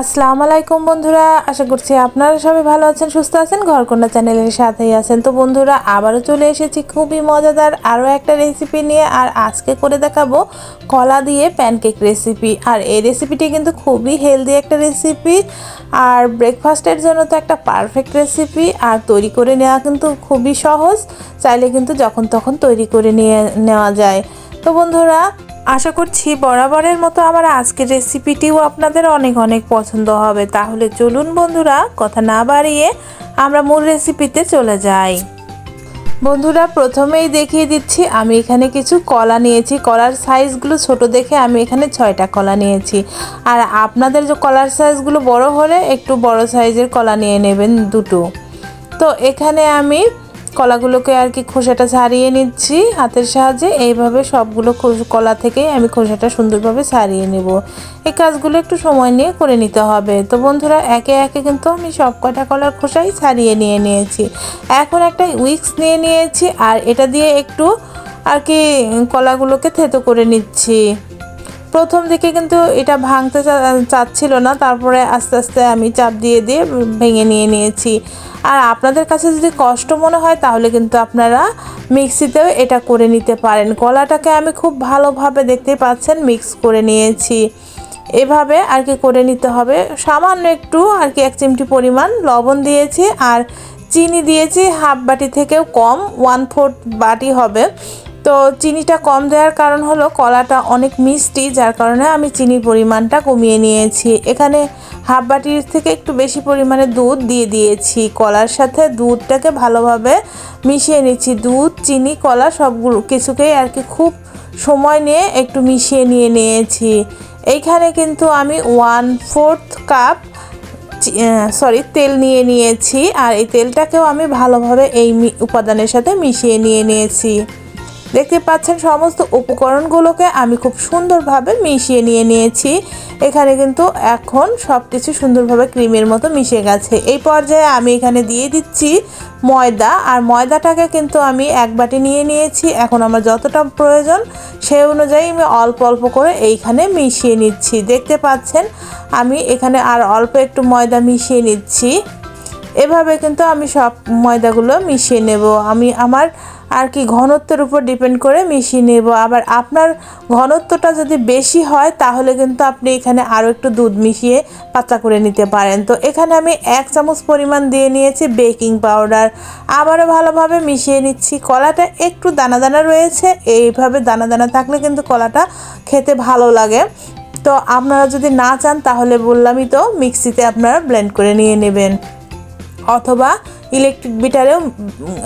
আসসালামু আলাইকুম বন্ধুরা, আশা করছি আপনারা সবাই ভালো আছেন, সুস্থ আছেন ঘরকন্যা চ্যানেলের সাথেই আছেন। তো বন্ধুরা, আবারও চলে এসেছি খুবই মজাদার আরও একটা রেসিপি নিয়ে, আর আজকে করে দেখাবো কলা দিয়ে প্যানকেক রেসিপি আর এই রেসিপিটি কিন্তু খুবই হেলদি একটা রেসিপি আর ব্রেকফাস্টের জন্য তো একটা পারফেক্ট রেসিপি আর তৈরি করে নেওয়া কিন্তু খুবই সহজ, চাইলে কিন্তু যখন তখন তৈরি করে নিয়ে নেওয়া যায়। তো বন্ধুরা আশা করছি বরাবরের মতো আমার আজকের রেসিপিটিও আপনাদের অনেক অনেক পছন্দ হবে। তাহলে চলুন বন্ধুরা, কথা না বাড়িয়ে আমরা মূল রেসিপিতে চলে যাই। বন্ধুরা, প্রথমেই দেখিয়ে দিচ্ছি, আমি এখানে কিছু কলা নিয়েছি। কলার সাইজগুলো ছোট দেখে আমি এখানে ছয়টা কলা নিয়েছি। আর আপনাদের যে কলার সাইজগুলো বড় হলে একটু বড় সাইজের কলা নিয়ে নেবেন দুটো। তো এখানে আমি কলাগুলোকে আর কি খোসাটা ছাড়িয়ে নিচ্ছি হাতের সাহায্যে। এইভাবে সবগুলো কলা থেকেই আমি খোসাটা সুন্দরভাবে ছাড়িয়ে নেব। এই কাজগুলো একটু সময় নিয়ে করে নিতে হবে। তো বন্ধুরা, একে একে কিন্তু আমি সব কটা কলার খোসাই ছাড়িয়ে নিয়ে নিয়েছি। এখন একটা উইক্স নিয়ে নিয়েছি আর এটা দিয়ে একটু আর কি কলাগুলোকে থেতো করে নিচ্ছি। প্রথম দিকে কিন্তু এটা ভাঙতে চাচ্ছিল না, তারপরে আস্তে আস্তে আমি চাপ দিয়ে দিয়ে ভেঙে নিয়ে নিয়েছি। আর আপনাদের কাছে যদি কষ্ট মনে হয়, তাহলে কিন্তু আপনারা মিক্সিতেও এটা করে নিতে পারেন। কলাটাকে আমি খুব ভালোভাবে দেখতে পাচ্ছেন, মিক্স করে নিয়েছি। এভাবে আর কি করে নিতে হবে। সামান্য একটু আর কি এক চিমটি পরিমাণ লবণ দিয়েছি, আর চিনি দিয়েছি, হাফ বাটি থেকেও কম ওয়ান ফোর্থ বাটি হবে। তো চিনিটা কম দেওয়ার কারণ হলো কলাটা অনেক মিষ্টি, যার কারণে আমি চিনির পরিমাণটা কমিয়ে নিয়েছি। এখানে হাফ বাটির থেকে একটু বেশি পরিমাণে দুধ দিয়ে দিয়েছি। কলার সাথে দুধটাকে ভালোভাবে মিশিয়ে নিচ্ছি। দুধ, চিনি, কলা সবগুলো কিছুকেই আর কি খুব সময় নিয়ে একটু মিশিয়ে নিয়ে নিয়েছি। এইখানে কিন্তু আমি ওয়ান ফোর্থ কাপ সরি তেল নিয়ে নিয়েছি। আর এই তেলটাকেও আমি ভালোভাবে এই উপাদানের সাথে মিশিয়ে নিয়ে নিয়েছি। দেখতে পাচ্ছেন, সমস্ত উপকরণগুলোকে আমি খুব সুন্দরভাবে মিশিয়ে নিয়ে নিয়েছি। এখানে কিন্তু এখন সব কিছু সুন্দরভাবে ক্রিমের মতো মিশে গেছে। এই পর্যায়ে আমি এখানে দিয়ে দিচ্ছি ময়দা, আর ময়দাটাকে কিন্তু আমি এক বাটি নিয়ে নিয়েছি। এখন আমার যতটা প্রয়োজন সেই অনুযায়ী আমি অল্প অল্প করে এইখানে মিশিয়ে নিচ্ছি। দেখতে পাচ্ছেন, আমি এখানে আর অল্প একটু ময়দা মিশিয়ে নিচ্ছি। এভাবে কিন্তু আমি সব ময়দাগুলো মিশিয়ে নেব। আমি আমার আর কি ঘনত্বের উপর ডিপেন্ড করে মিশিয়ে নেব। আবার আপনার ঘনত্বটা যদি বেশি হয়, তাহলে কিন্তু আপনি এখানে আরও একটু দুধ মিশিয়ে পাতলা করে নিতে পারেন। তো এখানে আমি এক চামচ পরিমাণ দিয়ে নিয়েছি বেকিং পাউডার। আবারও ভালোভাবে মিশিয়ে নিচ্ছি। কলাটা একটু দানা দানা রয়েছে, এইভাবে দানা দানা থাকলে কিন্তু কলাটা খেতে ভালো লাগে। তো আপনারা যদি না চান, তাহলে বললামই তো, মিক্সিতে আপনারা ব্লেন্ড করে নিয়ে নেবেন। অথবা ইলেকট্রিক বিটারেও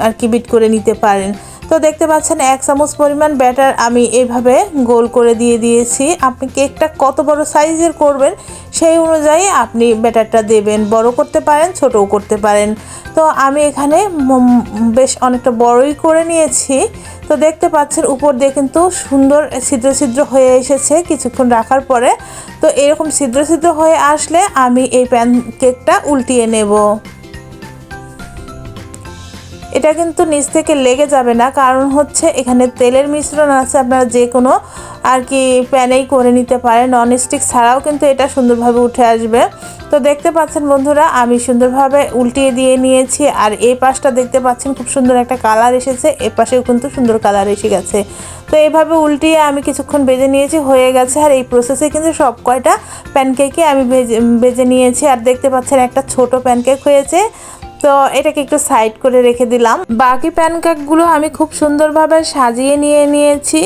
আর কি বিট করে নিতে পারেন। তো দেখতে পাচ্ছেন এক চামচ পরিমাণ ব্যাটার আমি এভাবে গোল করে দিয়ে দিয়েছি। আপনি কেকটা কত বড় সাইজের করবেন সেই অনুযায়ী আপনি ব্যাটারটা দেবেন। বড় করতে পারেন, ছোটও করতে পারেন। তো আমি এখানে বেশ অনেকটা বড়ই করে নিয়েছি। তো দেখতে পাচ্ছেন উপর দিয়ে কিন্তু সুন্দর ছিদ্র ছিদ্র হয়ে এসেছে কিছুক্ষণ রাখার পরে। তো এরকম ছিদ্র ছিদ্র হয়ে আসলে আমি এই প্যান কেকটা উল্টিয়ে নেব। এটা কিন্তু নিচ থেকে লেগে যাবে না। কারণ হচ্ছে এখানে তেলের মিশ্রণ আছে, আপনারা যে কোনো আর কি প্যানেই করে নিতে পারেন। ননস্টিক ছাড়াও কিন্তু এটা সুন্দরভাবে উঠে আসবে। তো দেখতে পাচ্ছেন বন্ধুরা, আমি সুন্দরভাবে উল্টিয়ে দিয়ে নিয়েছি আর এই পাশটা দেখতে পাচ্ছেন খুব সুন্দর একটা কালার এসেছে। এ পাশেও কিন্তু সুন্দর কালার এসে গেছে। তো এইভাবে উল্টিয়ে আমি কিছুক্ষণ বেজে নিয়েছি, হয়ে গেছে। আর এই প্রসেসে কিন্তু সব কয়টা প্যানকেকই আমি ভেজে বেজে নিয়েছি। আর দেখতে পাচ্ছেন একটা ছোট প্যানকেক হয়েছে। তো এটাকে একটু সাইড করে রেখে দিলাম। বাকি প্যানকেকগুলো আমি খুব সুন্দরভাবে সাজিয়ে নিয়ে নিয়েছি।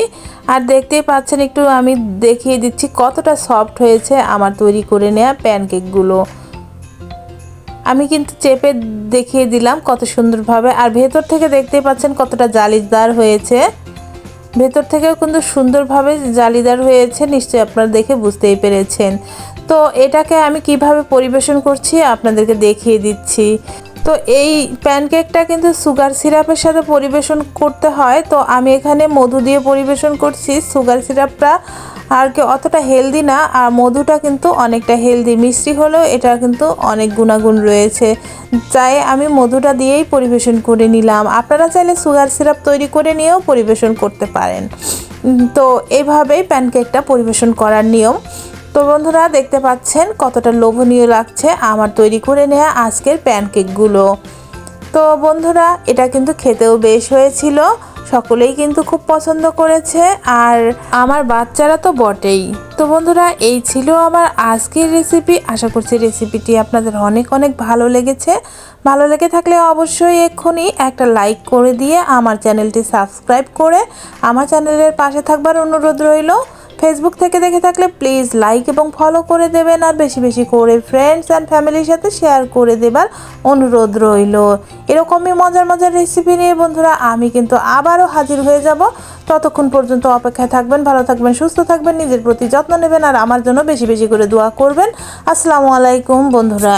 আর দেখতেই পাচ্ছেন, একটু আমি দেখিয়ে দিচ্ছি কতটা সফট হয়েছে আমার তৈরি করে নেওয়া প্যানকেকগুলো আমি কিন্তু চেপে দেখিয়ে দিলাম কত সুন্দরভাবে। আর ভেতর থেকে দেখতেই পাচ্ছেন কতটা জালিদার হয়েছে। ভেতর থেকেও কিন্তু সুন্দরভাবে জালিদার হয়েছে, নিশ্চয়ই আপনারা দেখে বুঝতেই পেরেছেন। তো এটাকে আমি কীভাবে পরিবেশন করছি আপনাদেরকে দেখিয়ে দিচ্ছি। তো এই প্যানকেকটা কিন্তু সুগার সিরাপের সাথে পরিবেশন করতে হয়। তো আমি এখানে মধু দিয়ে পরিবেশন করছি। সুগার সিরাপটা আর কি অতটা হেলদি না, আর মধুটা কিন্তু অনেকটা হেলদি মিষ্টি হলেও এটা কিন্তু অনেক গুণাগুণ রয়েছে। তাই আমি মধুটা দিয়েই পরিবেশন করে নিলাম। আপনারা চাইলে সুগার সিরাপ তৈরি করে নিয়েও পরিবেশন করতে পারেন। তো এইভাবেই প্যানকেকটা পরিবেশন করার নিয়ম। তো বন্ধুরা দেখতে পাচ্ছেন কতটা লোভনীয় লাগছে আমার তৈরি করে নেওয়া আজকের প্যানকেকগুলো। তো বন্ধুরা, এটা কিন্তু খেতেও বেশ হয়েছিল, সকলেই কিন্তু খুব পছন্দ করেছে, আর আমার বাচ্চারা তো বটেই। তো বন্ধুরা, এই ছিল আমার আজকের রেসিপি। আশা করছি রেসিপিটি আপনাদের অনেক অনেক ভালো লেগেছে। ভালো লেগে থাকলে অবশ্যই এক্ষুনি একটা লাইক করে দিয়ে আমার চ্যানেলটি সাবস্ক্রাইব করে আমার চ্যানেলের পাশে থাকবার অনুরোধ রইল। ফেসবুক থেকে দেখে থাকলে প্লিজ লাইক এবং ফলো করে দেবেন আর বেশি বেশি করে ফ্রেন্ডস অ্যান্ড ফ্যামিলির সাথে শেয়ার করে দেবার অনুরোধ রইল। এরকমই মজার মজার রেসিপি নিয়ে বন্ধুরা আমি কিন্তু আবারও হাজির হয়ে যাব। ততক্ষণ পর্যন্ত অপেক্ষায় থাকবেন, ভালো থাকবেন, সুস্থ থাকবেন, নিজের প্রতি যত্ন নেবেন আর আমার জন্য বেশি বেশি করে দোয়া করবেন। আসসালামু আলাইকুম বন্ধুরা।